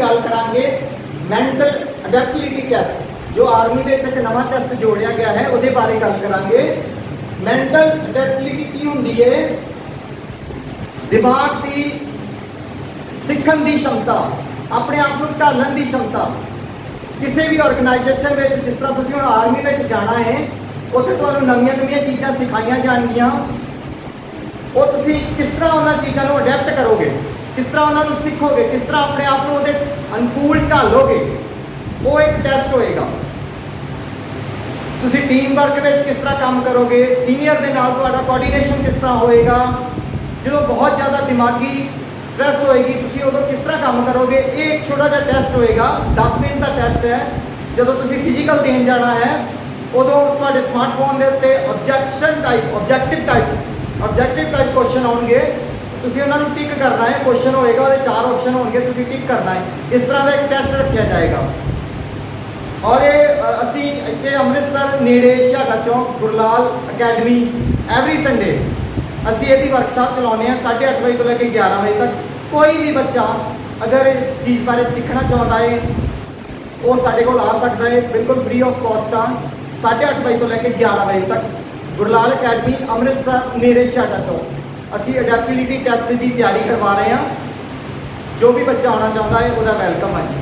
ਗੱਲ ਕਰਾਂਗੇ mental adaptability test ਜੋ ਆਰਮੀ ਵਿੱਚ ਇੱਕ ਨਵਾਂ ਟੈਸਟ ਜੋੜਿਆ ਗਿਆ ਹੈ, ਉਹਦੇ ਬਾਰੇ ਗੱਲ ਕਰਾਂਗੇ। ਮੈਂਟਲ ਅਡੈਪਟਿਬਿਲਿਟੀ ਕੀ ਹੁੰਦੀ ਹੈ ਦਿਮਾਗ ਦੀ ਸਿੱਖਣ ਦੀ ਸ਼ਮਤਾ, ਆਪਣੇ ਆਪ ਨੂੰ ਢਾਲਣ ਦੀ ਸ਼ਮਤਾ। ਕਿਸੇ ਵੀ ਆਰਗੇਨਾਈਜੇਸ਼ਨ ਵਿੱਚ, ਜਿਸ ਤਰ੍ਹਾਂ ਤੁਸੀਂ ਹੁਣ ਆਰਮੀ ਵਿੱਚ ਜਾਣਾ ਹੈ, ਉੱਥੇ ਤੁਹਾਨੂੰ ਨਵੀਆਂ ਨਵੀਆਂ ਚੀਜ਼ਾਂ ਸਿਖਾਈਆਂ ਜਾਣਗੀਆਂ। ਉਹ ਤੁਸੀਂ ਕਿਸ ਤਰ੍ਹਾਂ ਉਹਨਾਂ ਚੀਜ਼ਾਂ ਨੂੰ ਅਡੈਪਟ ਕਰੋਗੇ? ਕਿਸ ਤਰ੍ਹਾਂ ਉਹਨਾਂ ਨੂੰ ਸਿੱਖੋਗੇ, ਕਿਸ ਤਰ੍ਹਾਂ ਆਪਣੇ ਆਪ ਨੂੰ ਉਹਦੇ ਅਨੁਕੂਲ ਢਾਲੋਗੇ, ਉਹ ਇੱਕ ਟੈਸਟ ਹੋਏਗਾ। ਤੁਸੀਂ ਟੀਮ ਵਰਕ ਵਿੱਚ ਕਿਸ ਤਰ੍ਹਾਂ ਕੰਮ ਕਰੋਗੇ ਸੀਨੀਅਰ ਦੇ ਨਾਲ ਤੁਹਾਡਾ ਕੋਆਰਡੀਨੇਸ਼ਨ ਕਿਸ ਤਰ੍ਹਾਂ ਹੋਏਗਾ, ਜਦੋਂ ਬਹੁਤ ਜ਼ਿਆਦਾ ਦਿਮਾਗੀ ਸਟ੍ਰੈਸ ਹੋਏਗੀ, ਤੁਸੀਂ ਉਦੋਂ ਕਿਸ ਤਰ੍ਹਾਂ ਕੰਮ ਕਰੋਗੇ, ਇਹ ਇੱਕ ਛੋਟਾ ਜਿਹਾ ਟੈਸਟ ਹੋਏਗਾ। 10 ਮਿੰਟ ਦਾ ਟੈਸਟ ਹੈ। ਜਦੋਂ ਤੁਸੀਂ ਫਿਜ਼ੀਕਲ ਦੇਣ ਜਾਣਾ ਹੈ, ਉਦੋਂ ਤੁਹਾਡੇ ਸਮਾਰਟਫੋਨ ਦੇ ਉੱਤੇ objection type objective type objective type question ਆਉਣਗੇ। ਤੁਸੀਂ ਉਹਨਾਂ ਨੂੰ ਟਿਕ ਕਰਨਾ ਹੈ ਕੁਐਸਚਨ ਹੋਏਗਾ, ਉਹਦੇ ਚਾਰ ਆਪਸ਼ਨ ਹੋਣਗੇ, ਤੁਸੀਂ ਟਿਕ ਕਰਨਾ ਹੈ। ਇਸ ਤਰ੍ਹਾਂ ਦਾ ਇੱਕ ਟੈਸਟ ਰੱਖਿਆ ਜਾਏਗਾ। ਔਰ ਇਹ ਅਸੀਂ ਇੱਥੇ ਅੰਮ੍ਰਿਤਸਰ ਨੇੜੇ ਸ਼ਾਖਾ ਚੌਕ, ਗੁਰਲਾਲ ਅਕੈਡਮੀ ਐਵਰੀ ਸੰਡੇ ਅਸੀਂ ਇਹਦੀ ਵਰਕਸ਼ਾਪ ਚਲਾਉਂਦੇ ਹਾਂ 8:30 ਵਜੇ ਤੋਂ ਲੈ ਕੇ 11 ਵਜੇ ਤੱਕ। ਕੋਈ ਵੀ ਬੱਚਾ ਅਗਰ ਇਸ ਚੀਜ਼ ਬਾਰੇ ਸਿੱਖਣਾ ਚਾਹੁੰਦਾ ਹੈ, ਉਹ ਸਾਡੇ ਕੋਲ ਆ ਸਕਦਾ ਹੈ। ਬਿਲਕੁਲ ਫ੍ਰੀ ਆਫ ਕਾਸਟ ਆ 8:30 ਵਜੇ ਤੋਂ ਲੈ ਕੇ 11 ਵਜੇ ਤੱਕ। ਗੁਰਲਾਲ ਅਕੈਡਮੀ ਅੰਮ੍ਰਿਤਸਰ ਨੇੜੇ ਸ਼ਾਖਾ ਚੌਕ। ਅਸੀਂ ਅਡੈਪਟਿਬਿਲਿਟੀ ਟੈਸਟ ਦੀ ਤਿਆਰੀ ਕਰਵਾ ਰਹੇ ਹਾਂ। ਜੋ ਵੀ ਬੱਚਾ ਆਉਣਾ ਚਾਹੁੰਦਾ ਹੈ, ਉਹਦਾ ਵੈਲਕਮ ਹੈ ਜੀ।